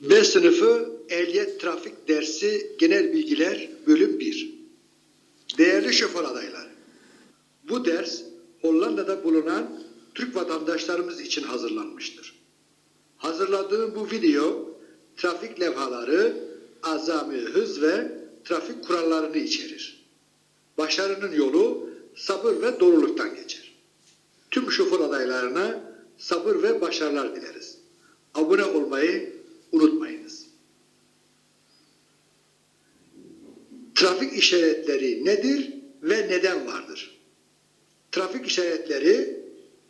B sınıfı ehliyet trafik dersi genel bilgiler bölüm 1. Değerli şoför adayları. Bu ders Hollanda'da bulunan Türk vatandaşlarımız için hazırlanmıştır. Hazırladığım bu video trafik levhaları, azami hız ve trafik kurallarını içerir. Başarının yolu sabır ve doğruluktan geçer. Tüm şoför adaylarına sabır ve başarılar dileriz. Abone olmayı unutmayınız. Trafik işaretleri nedir ve neden vardır? Trafik işaretleri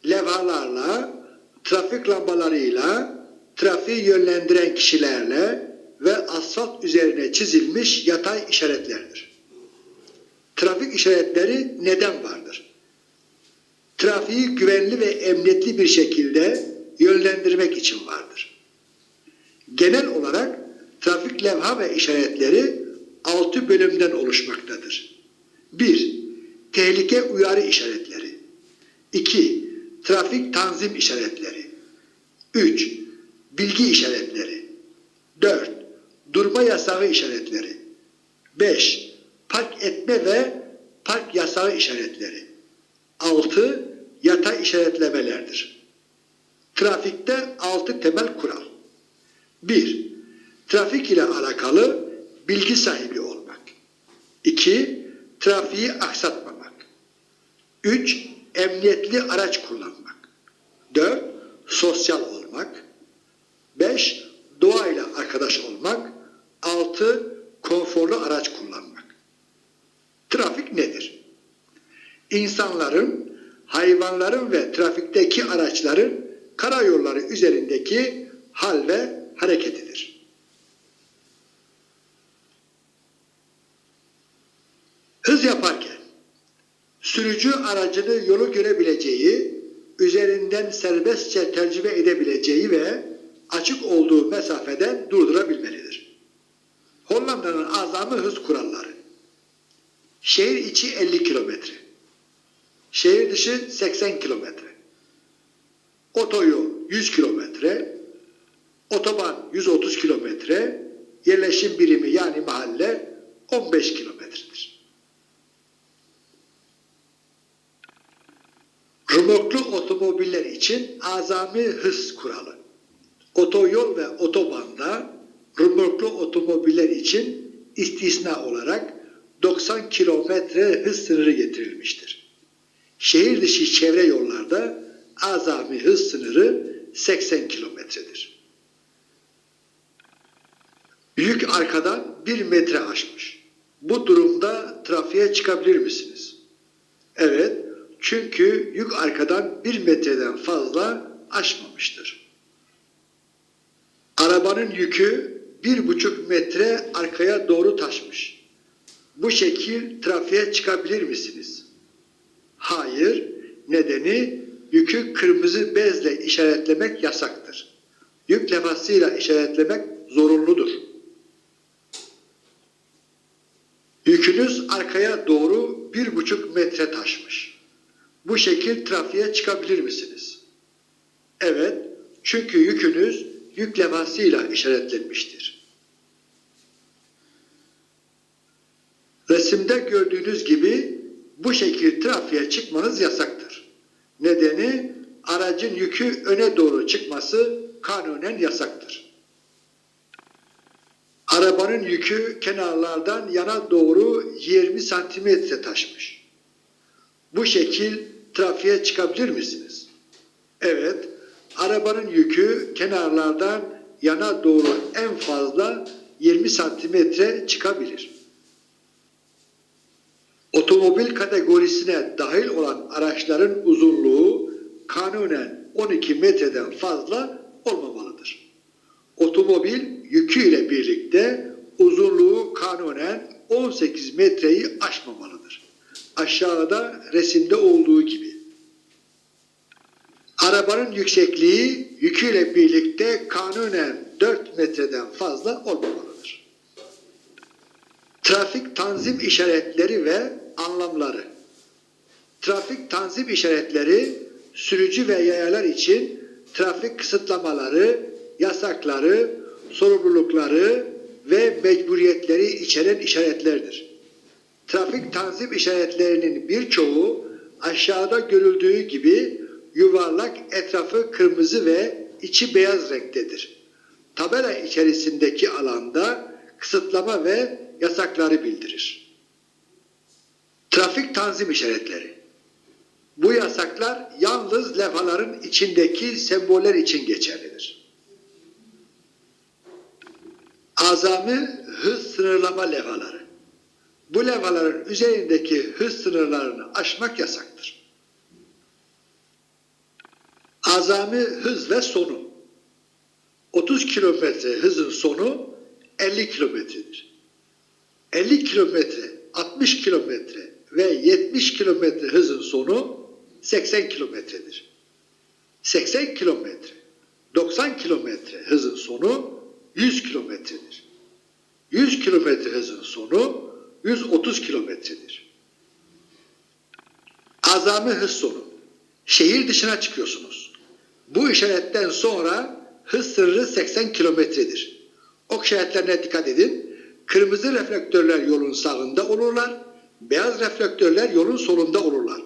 levhalarla, trafik lambalarıyla, trafiği yönlendiren kişilerle ve asfalt üzerine çizilmiş yatay işaretlerdir. Trafik işaretleri neden vardır? Trafiği güvenli ve emniyetli bir şekilde yönlendirmek için vardır. Genel olarak trafik levha ve işaretleri altı bölümden oluşmaktadır. 1. Tehlike uyarı işaretleri. 2. Trafik tanzim işaretleri. 3. Bilgi işaretleri. 4. Durma yasağı işaretleri. 5. Park etme ve park yasağı işaretleri. 6. Yatay işaretlemelerdir. Trafikte 6 temel kural. 1. Trafik ile alakalı bilgi sahibi olmak. 2. Trafiği aksatmamak. 3. Emniyetli araç kullanmak. 4. Sosyal olmak. 5. Doğayla arkadaş olmak. 6. Konforlu araç kullanmak. Trafik nedir? İnsanların, hayvanların ve trafikteki araçların karayolları üzerindeki hal ve hareketidir. Hız yaparken sürücü aracını yolu görebileceği, üzerinden serbestçe tercüme edebileceği ve açık olduğu mesafeden durdurabilmelidir. Hollanda'nın azami hız kuralları. Şehir içi 50 kilometre. Şehir dışı 80 kilometre. Otoyol 100 kilometre. Otoban 130 kilometre. Yerleşim birimi yani mahalle 15 kilometredir. Römorklu otomobiller için azami hız kuralı. Otoyol ve otobanda römorklu otomobiller için istisna olarak 90 kilometre hız sınırı getirilmiştir. Şehir dışı çevre yollarda azami hız sınırı 80 kilometredir. Yük arkadan 1 metre aşmış. Bu durumda trafiğe çıkabilir misiniz? Evet, çünkü yük arkadan 1 metreden fazla aşmamıştır. Arabanın yükü 1,5 metre arkaya doğru taşmış. Bu şekil trafiğe çıkabilir misiniz? Hayır, nedeni yükü kırmızı bezle işaretlemek yasaktır. Yük levhasıyla işaretlemek zorunludur. Yükünüz arkaya doğru bir buçuk metre taşmış. Bu şekil trafiğe çıkabilir misiniz? Evet, çünkü yükünüz yük levhasıyla işaretlenmiştir. Resimde gördüğünüz gibi bu şekil trafiğe çıkmanız yasaktır. Nedeni aracın yükü öne doğru çıkması kanunen yasaktır. Arabanın yükü kenarlardan yana doğru 20 santimetre taşmış. Bu şekil trafiğe çıkabilir misiniz? Evet, arabanın yükü kenarlardan yana doğru en fazla 20 santimetre çıkabilir. Otomobil kategorisine dahil olan araçların uzunluğu kanunen 12 metreden fazla olmamalıdır. Otomobil yükü ile birlikte uzunluğu kanunen 18 metreyi aşmamalıdır. Aşağıda resimde olduğu gibi. Arabanın yüksekliği yüküyle birlikte kanunen 4 metreden fazla olmamalıdır. Trafik tanzim işaretleri ve anlamları. Trafik tanzim işaretleri sürücü ve yayalar için trafik kısıtlamaları, yasakları, sorumlulukları ve mecburiyetleri içeren işaretlerdir. Trafik tanzim işaretlerinin birçoğu aşağıda görüldüğü gibi yuvarlak etrafı kırmızı ve içi beyaz renktedir. Tabela içerisindeki alanda kısıtlama ve yasakları bildirir. Trafik tanzim işaretleri. Bu yasaklar yalnız levhaların içindeki semboller için geçerlidir. Azami hız sınırlama levhaları. Bu levhaların üzerindeki hız sınırlarını aşmak yasaktır. Azami hız ve sonu. 30 kilometre hızın sonu 50 kilometredir. 50 kilometre, 60 kilometre ve 70 kilometre hızın sonu 80 kilometredir. 80 kilometre, 90 kilometre hızın sonu 100 kilometredir. 100 kilometre hızın sonu 130 kilometredir. Azami hız sonu. Şehir dışına çıkıyorsunuz. Bu işaretten sonra hız sınırı 80 kilometredir. Ok işaretlerine dikkat edin. Kırmızı reflektörler yolun sağında olurlar. Beyaz reflektörler yolun solunda olurlar.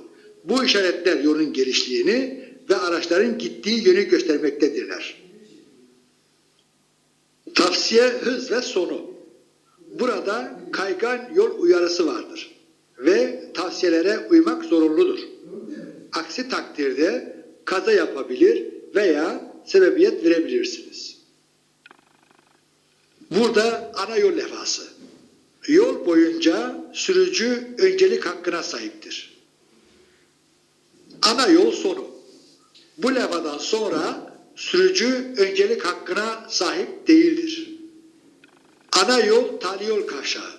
Bu işaretler yolun genişliğini ve araçların gittiği yönü göstermektedirler. Tavsiye hız ve sonu. Burada kaygan yol uyarısı vardır ve tavsiyelere uymak zorunludur. Aksi takdirde kaza yapabilir veya sebebiyet verebilirsiniz. Burada ana yol levhası. Yol boyunca sürücü öncelik hakkına sahiptir. Ana yol sonu. Bu levhadan sonra sürücü öncelik hakkına sahip değildir. Ana yol tali yol kavşağı.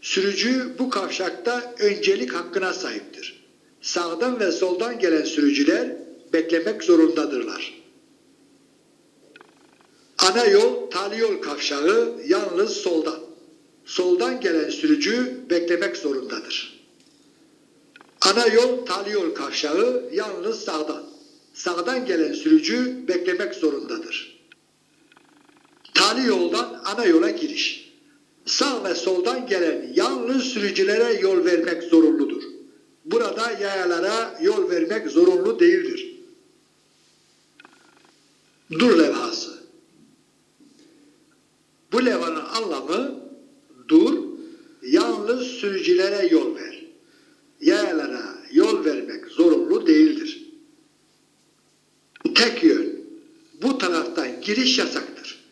Sürücü bu kavşakta öncelik hakkına sahiptir. Sağdan ve soldan gelen sürücüler beklemek zorundadırlar. Ana yol tali yol kavşağı yalnız soldan. Soldan gelen sürücü beklemek zorundadır. Ana yol tali yol kavşağı yalnız sağdan. Sağdan gelen sürücü beklemek zorundadır. Tali yoldan ana yola giriş. Sağ ve soldan gelen yalnız sürücülere yol vermek zorunludur. Burada yayalara yol vermek zorunlu değildir. Dur levhası. Bu levhanın anlamı dur, yalnız sürücülere yol ver. Yayalara yol vermek zorunlu değildir. Tek yön. Bu taraftan giriş yasaktır.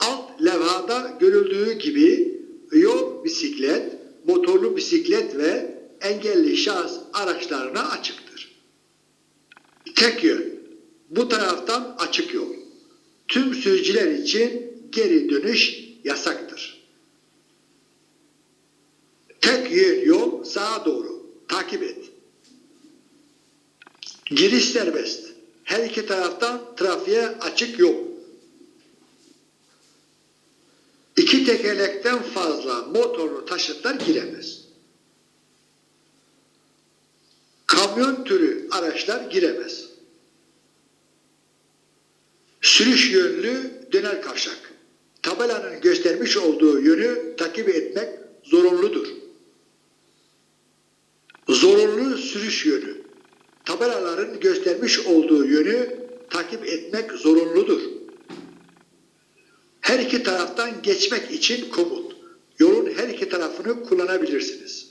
Alt levhada görüldüğü gibi yol bisiklet, motorlu bisiklet ve engelli şahıs araçlarına açıktır. Tek yön. Bu taraftan açık yol. Tüm sürücüler için geri dönüş yasaktır. Tek yön yol sağa doğru. Takip et. Giriş serbest. Her iki taraftan trafiğe açık yol. İki tekerlekten fazla motorlu taşıtlar giremez. Kamyon türü araçlar giremez. Sürüş yönlü döner kavşak. Tabelanın göstermiş olduğu yönü takip etmek zorunludur. Zorunlu sürüş yönü. Tabelaların göstermiş olduğu yönü takip etmek zorunludur. Her iki taraftan geçmek için komut. Yolun her iki tarafını kullanabilirsiniz.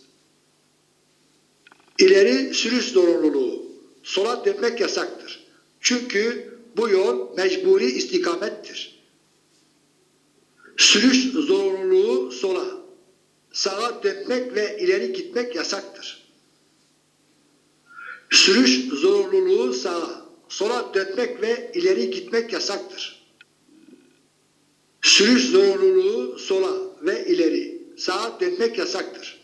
İleri sürüş zorunluluğu. Sola dönmek yasaktır. Çünkü bu yol mecburi istikamettir. Sürüş zorunluluğu sola. Sağa dönmek ve ileri gitmek yasaktır. Sürüş zorunluluğu sağa. Sola dönmek ve ileri gitmek yasaktır. Sürüş zorunluluğu sola ve ileri. Sağa dönmek yasaktır.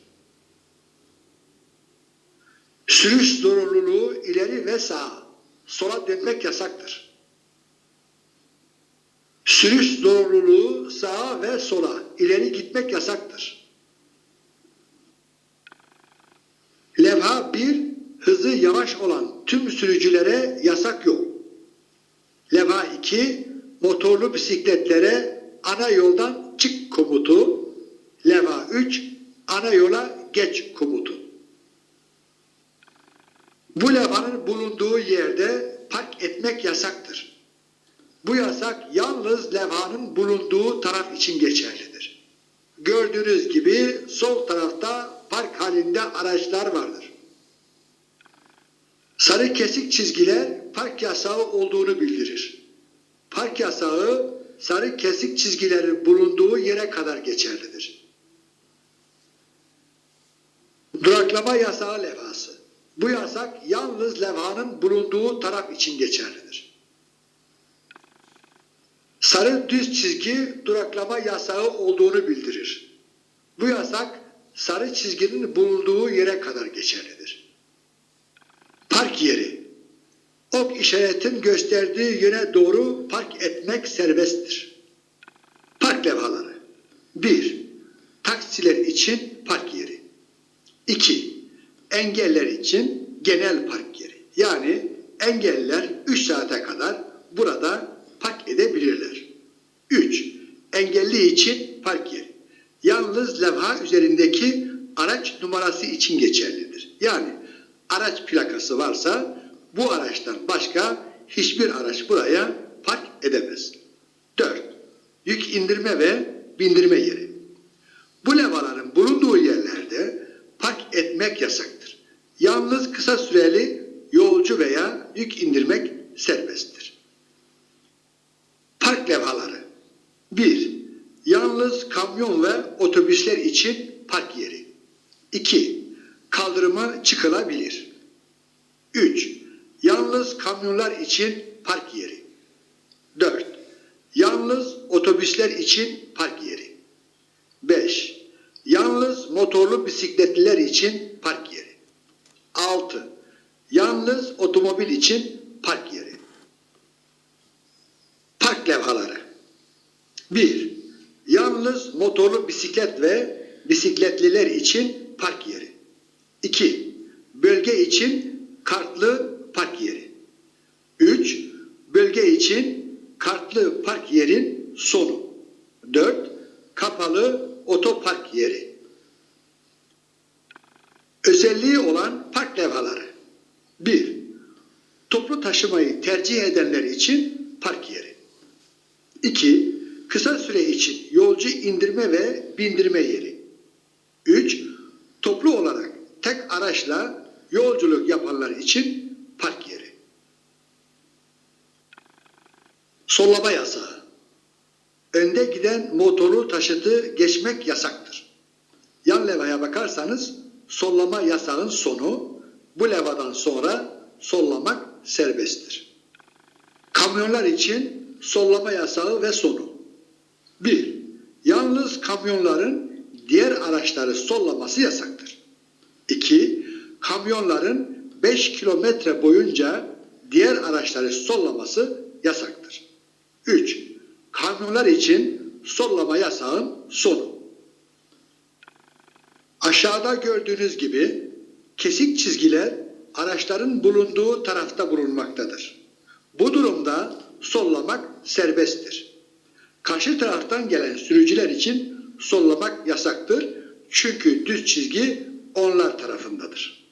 Sürüş zorunluluğu ileri ve sağa. Sola dönmek yasaktır. Sürüş zorunluluğu sağa ve sola. ileri gitmek yasaktır. Levha 1 hızı yavaş olan tüm sürücülere yasak yok. Levha 2 motorlu bisikletlere ana yoldan çık komutu, leva 3 ana yola geç komutu. Bu levhanın bulunduğu yerde park etmek yasaktır. Bu yasak yalnız levhanın bulunduğu taraf için geçerlidir. Gördüğünüz gibi sol tarafta park halinde araçlar vardır. Sarı kesik çizgiler park yasağı olduğunu bildirir. Park yasağı sarı kesik çizgilerin bulunduğu yere kadar geçerlidir. Duraklama yasağı levhası. Bu yasak yalnız levhanın bulunduğu taraf için geçerlidir. Sarı düz çizgi duraklama yasağı olduğunu bildirir. Bu yasak sarı çizginin bulunduğu yere kadar geçerlidir. Yeri. Ok işaretin gösterdiği yöne doğru park etmek serbesttir. Park levhaları. 1. Taksiler için park yeri. 2. Engeller için genel park yeri. Yani engelliler 3 saate kadar burada park edebilirler. 3. Engelli için park yeri. Yalnız levha üzerindeki araç numarası için geçerlidir. Yani araç plakası varsa bu araçtan başka hiçbir araç buraya park edemez. 4. Yük indirme ve bindirme yeri. Bu levhaların bulunduğu yerlerde park etmek yasaktır. Yalnız kısa süreli yolcu veya yük indirmek serbesttir. Park levhaları 1. Yalnız kamyon ve otobüsler için park yeri. 2. Kaldırıma çıkılabilir. 3. Yalnız kamyonlar için park yeri. 4. Yalnız otobüsler için park yeri. 5. Yalnız motorlu bisikletliler için park yeri. 6. Yalnız otomobil için park yeri. Park levhaları. 1. Yalnız motorlu bisiklet ve bisikletliler için park yeri. 2. Bölge için kartlı park yeri. 3. Bölge için kartlı park yerin sonu. 4. Kapalı otopark yeri. Özelliği olan park levhaları. 1. Toplu taşımayı tercih edenler için park yeri. 2. Kısa süre için yolcu indirme ve bindirme yeri. 3. Toplu olarak tek araçla yolculuk yapanlar için park yeri. Sollama yasağı. Önde giden motorlu taşıtı geçmek yasaktır. Yan levhaya bakarsanız sollama yasağın sonu bu levadan sonra sollamak serbesttir. Kamyonlar için sollama yasağı ve sonu. 1. Yalnız kamyonların diğer araçları sollaması yasaktır. 2. Kamyonların 5 kilometre boyunca diğer araçları sollaması yasaktır. 3. Kamyonlar için sollama yasağın sonu. Aşağıda gördüğünüz gibi kesik çizgiler araçların bulunduğu tarafta bulunmaktadır. Bu durumda sollamak serbesttir. Karşı taraftan gelen sürücüler için sollamak yasaktır. Çünkü düz çizgi onlar tarafındadır.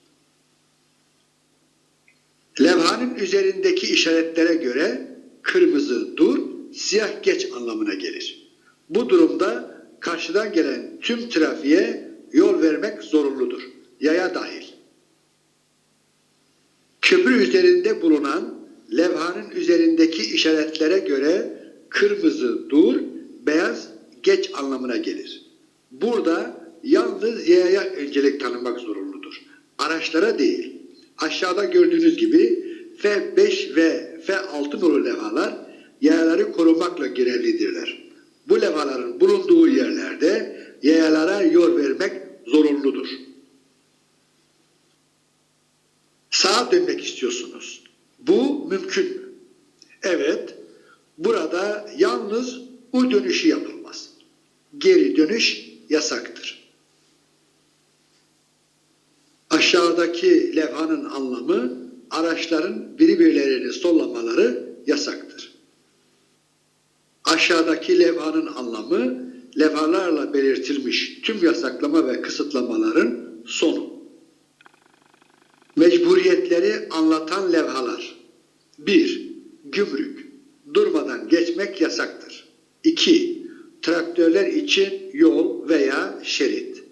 Levhanın üzerindeki işaretlere göre kırmızı dur, siyah geç anlamına gelir. Bu durumda karşıdan gelen tüm trafiğe yol vermek zorunludur. Yaya dahil. Üzerinde bulunan levhanın üzerindeki işaretlere göre kırmızı dur, beyaz geç anlamına gelir. Burada yalnız yaya öncelik tanımak zorunludur. Araçlara değil. Aşağıda gördüğünüz gibi F5 ve F6 nolu levhalar yayaları korumakla görevlidirler. Bu levhaların bulunduğu yerlerde yayalara yol vermek zorunludur. Sağa dönmek istiyorsunuz. Bu mümkün mü? Evet. Burada yalnız U dönüşü yapılmaz. Geri dönüş yasaktır. Aşağıdaki levhanın anlamı araçların birbirlerini sollamaları yasaktır. Aşağıdaki levhanın anlamı levhalarla belirtilmiş tüm yasaklama ve kısıtlamaların sonu. Mecburiyetleri anlatan levhalar. 1. Gümrük. Durmadan geçmek yasaktır. 2. Traktörler için yol veya şerit.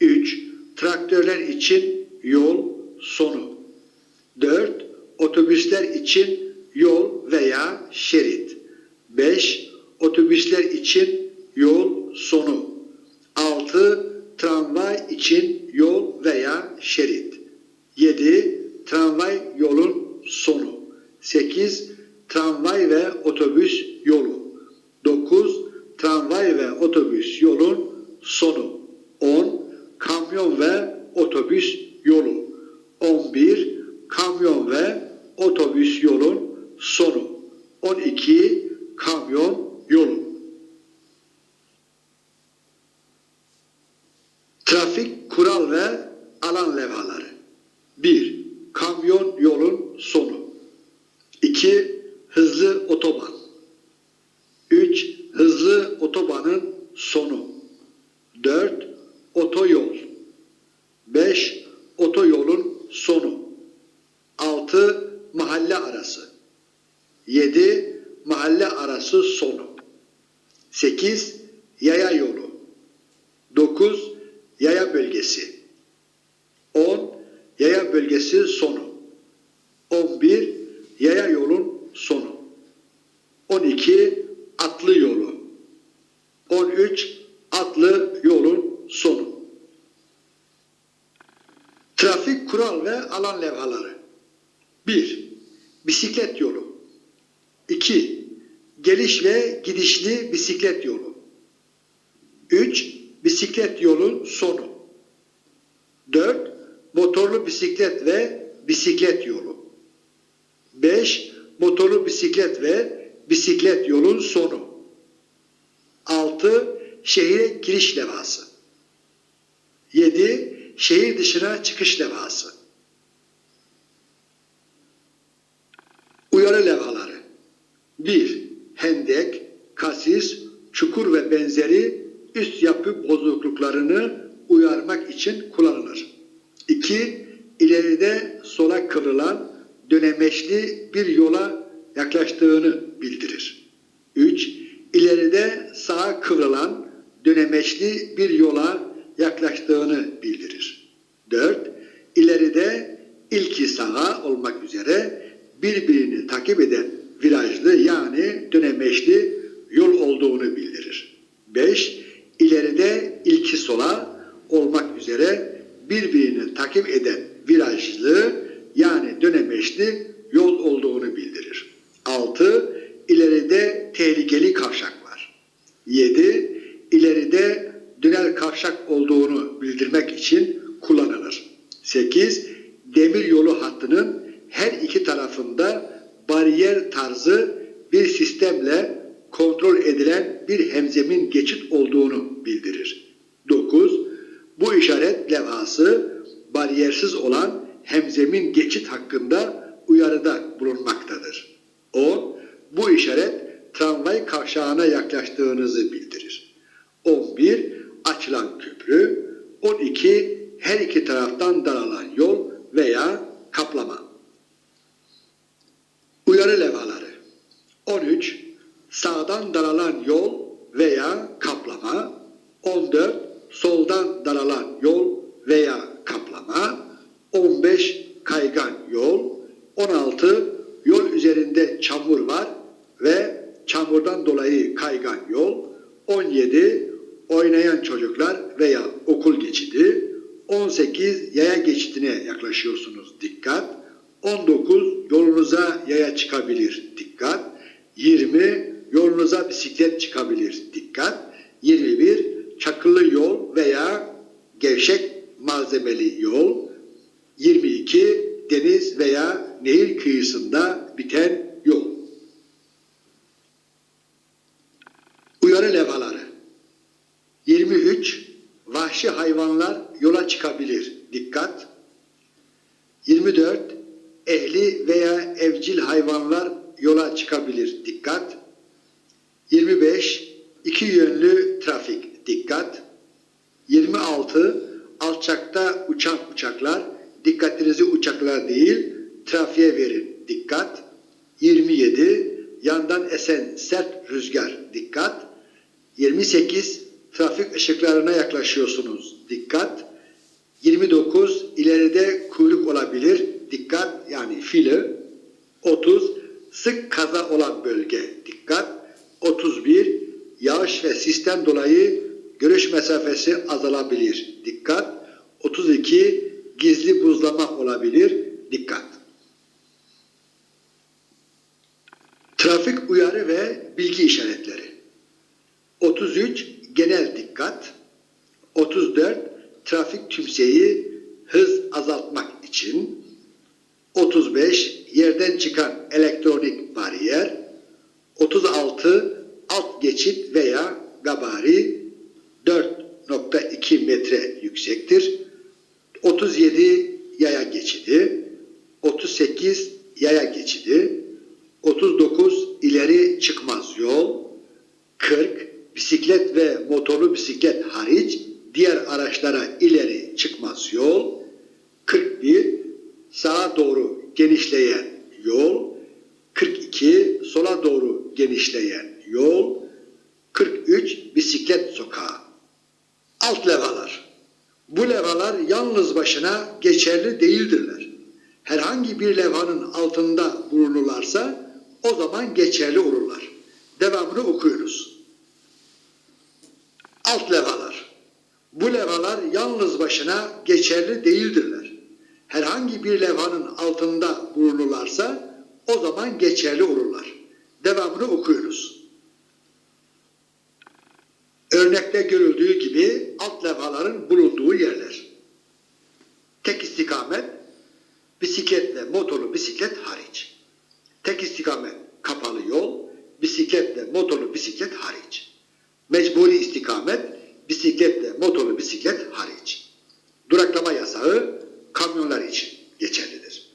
3. Traktörler için yol sonu. 4. Otobüsler için yol veya şerit. 5. Otobüsler için yol sonu. 6. Tramvay için yol veya şerit. 7. Tramvay yolun sonu. 8. Tramvay ve otobüs yolu. 9. Tramvay ve otobüs yolun sonu. 10. Kamyon ve otobüs yolu. 11. Kamyon ve otobüs yolun sonu. 12. Kamyon yolu. Trafik kural ve alan levhaları. 1. Kamyon yolun sonu. 2. Hızlı otoban. 3. Hızlı otobanın sonu. 4. Otoyol. 5. Otoyolun sonu. 6. Mahalle arası. 7. Mahalle arası sonu. 8. Yaya yolu. 9. Yaya bölgesi. 10. Yaya bölgesi sonu. 11. Yaya yolun sonu. 12. Atlı yolu. 13. Atlı yolun sonu. Trafik kural ve alan levhaları. 1. Bisiklet yolu. 2. Geliş ve gidişli bisiklet yolu. 3. Bisiklet yolun sonu. 4. Motorlu bisiklet ve bisiklet yolu. 5. Motorlu bisiklet ve bisiklet yolun sonu. 6. Şehire giriş levhası. 7. Şehir dışına çıkış levhası. Uyarı levhaları. 1. Hendek, kasis, çukur ve benzeri üst yapı bozukluklarını uyarmak için kullanılır. 2. İleride sola kıvrılan dönemeçli bir yola yaklaştığını bildirir. 3. İleride sağa kıvrılan dönemeçli bir yola yaklaştığını bildirir. 4. İleride ilki sağa olmak üzere birbirini takip eden virajlı yani dönemeçli yol olduğunu bildirir. 5. İleride ilki sola olmak üzere birbirini takip eden virajlı yani dönemeçli yol olduğunu bildirir. 6. İleride tehlikeli kavşak var. 7. İleride dönel kavşak olduğunu bildirmek için kullanılır. 8. Demir yolu hattının her iki tarafında bariyer tarzı bir sistemle kontrol edilen bir hemzemin geçit olduğunu bildirir. 9. Bu işaret levhası bariyersiz olan hemzemin geçit hakkında uyarıda bulunmaktadır. 10. Bu işaret tramvay kavşağına yaklaştığınızı bildirir. 11. Açılan köprü. 12. Her iki taraftan daralan yol veya kaplama. Uyarı levhaları. 13. Sağdan daralan yol veya kaplama. 14. Soldan daralan yol veya kaplama. 15. Kaygan yol. 16. Yol üzerinde çamur var ve çamurdan dolayı kaygan yol. 17. Oynayan çocuklar veya okul geçidi. 18. Yaya geçidine yaklaşıyorsunuz. Dikkat. 19 yolunuza yaya çıkabilir dikkat. 20 yolunuza bisiklet çıkabilir dikkat. 21 çakıllı yol veya gevşek malzemeli yol. 22 deniz veya nehir kıyısında biten yol. Uyarı levhaları. 23 vahşi hayvanlar yola çıkabilir dikkat. 24 ehli veya evcil hayvanlar yola çıkabilir. Dikkat! 25 iki yönlü trafik dikkat. 26 alçakta uçan uçaklar dikkatinizi uçaklar değil trafiğe verin dikkat. 27 yandan esen sert rüzgar dikkat. 28 trafik ışıklarına yaklaşıyorsunuz dikkat. 29 ileride kuyruk olabilir dikkat yani file. 30 sık kaza olan bölge dikkat. 31 yağış ve sisten dolayı görüş mesafesi azalabilir dikkat. 32 gizli buzlama olabilir dikkat. Trafik uyarı ve bilgi işaretleri. 33 genel dikkat. 34 trafik tümseyi hız azaltmak için. 35 yerden çıkan elektronik bariyer. 36 alt geçit veya gabari 4.2 metre yüksektir. 37 yaya geçidi, 38 yaya geçidi, 39 ileri çıkmaz yol, 40 bisiklet ve motorlu bisiklet hariç diğer araçlara ileri çıkmaz yol, 41 sağa doğru genişleyen yol, 42 sola doğru genişleyen yol, 43 bisiklet sokağı. Alt levalar. Bu levalar yalnız başına geçerli değildirler. Herhangi bir levhanın altında bulunurlarsa o zaman geçerli olurlar. Devamını okuyoruz. Alt levalar. Bu levalar yalnız başına geçerli değildirler. Herhangi bir levhanın altında bulunurlarsa o zaman geçerli olurlar. Devamını okuyoruz. Örnekte görüldüğü gibi alt levhaların bulunduğu yerler. Tek istikamet, bisiklet ve motorlu bisiklet hariç. Tek istikamet kapalı yol, bisikletle motorlu bisiklet hariç. Mecburi istikamet, bisikletle motorlu bisiklet hariç. Duraklama yasağı kamyonlar için geçerlidir.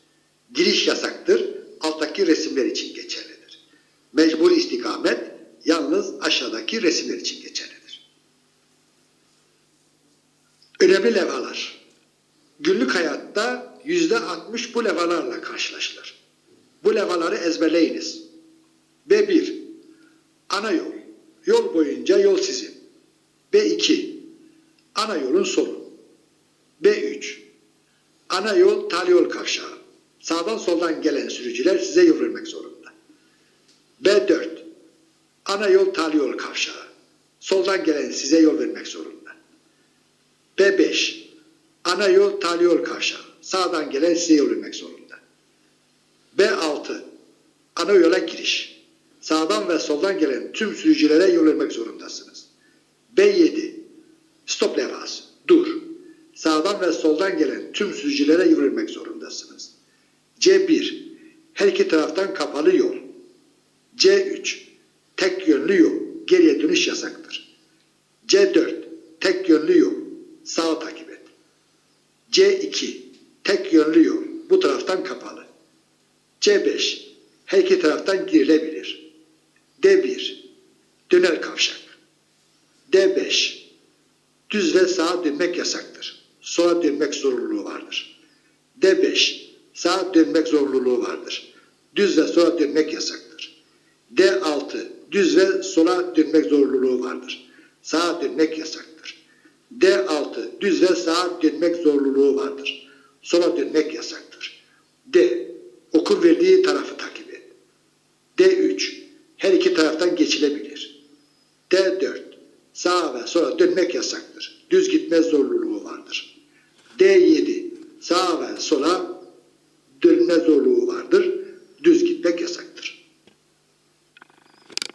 Giriş yasaktır, alttaki resimler için geçerlidir. Mecburi istikamet yalnız aşağıdaki resimler için geçerlidir. Önemli levhalar. Günlük hayatta 60 bu levhalarla karşılaşılır. Bu levhaları ezberleyiniz. B1. Ana yol. Yol boyunca yol sizin. B2. Ana yolun solu. B3. Ana yol tali yol kavşağı. Sağdan soldan gelen sürücüler size vermek zorunda. B4. Ana yol tali yol kavşağı. Soldan gelen size yol vermek zorunda. B5. Ana yol tali yol kavşağı. Sağdan gelen size vermek zorunda. B6. Ana yola giriş. Sağdan ve soldan gelen tüm sürücülere yol vermek zorundasınız. B7. Stop levhası. Dur. Sağdan ve soldan gelen tüm sürücülere yol vermek zorundasınız. C1. Her iki taraftan kapalı yol. C3. Tek yönlü yol. Geriye dönüş yasaktır. C4. Tek yönlü yol. Sağa takip et. C2. Tek yönlü yol. Bu taraftan kapalı. C5. Her iki taraftan girilebilir. D1. Döner kavşak. D5. Düz ve sağa dönmek yasaktır. Sola dönmek zorunluluğu vardır. D5. Sağa dönmek zorunluluğu vardır. Düz ve sola dönmek yasaktır. D6. Düz ve sola dönmek zorunluluğu vardır. Sağa dönmek yasaktır. D6. Düz ve sağa dönmek zorunluluğu vardır. Sola dönmek yasaktır. D. Okul verdiği tarafı takip et. D3. Her iki taraftan geçilebilir. D4. Sağa ve sola dönmek yasaktır. Düz gitme zorluluğu vardır. D7. Sağa ve sola dönme zorluğu vardır.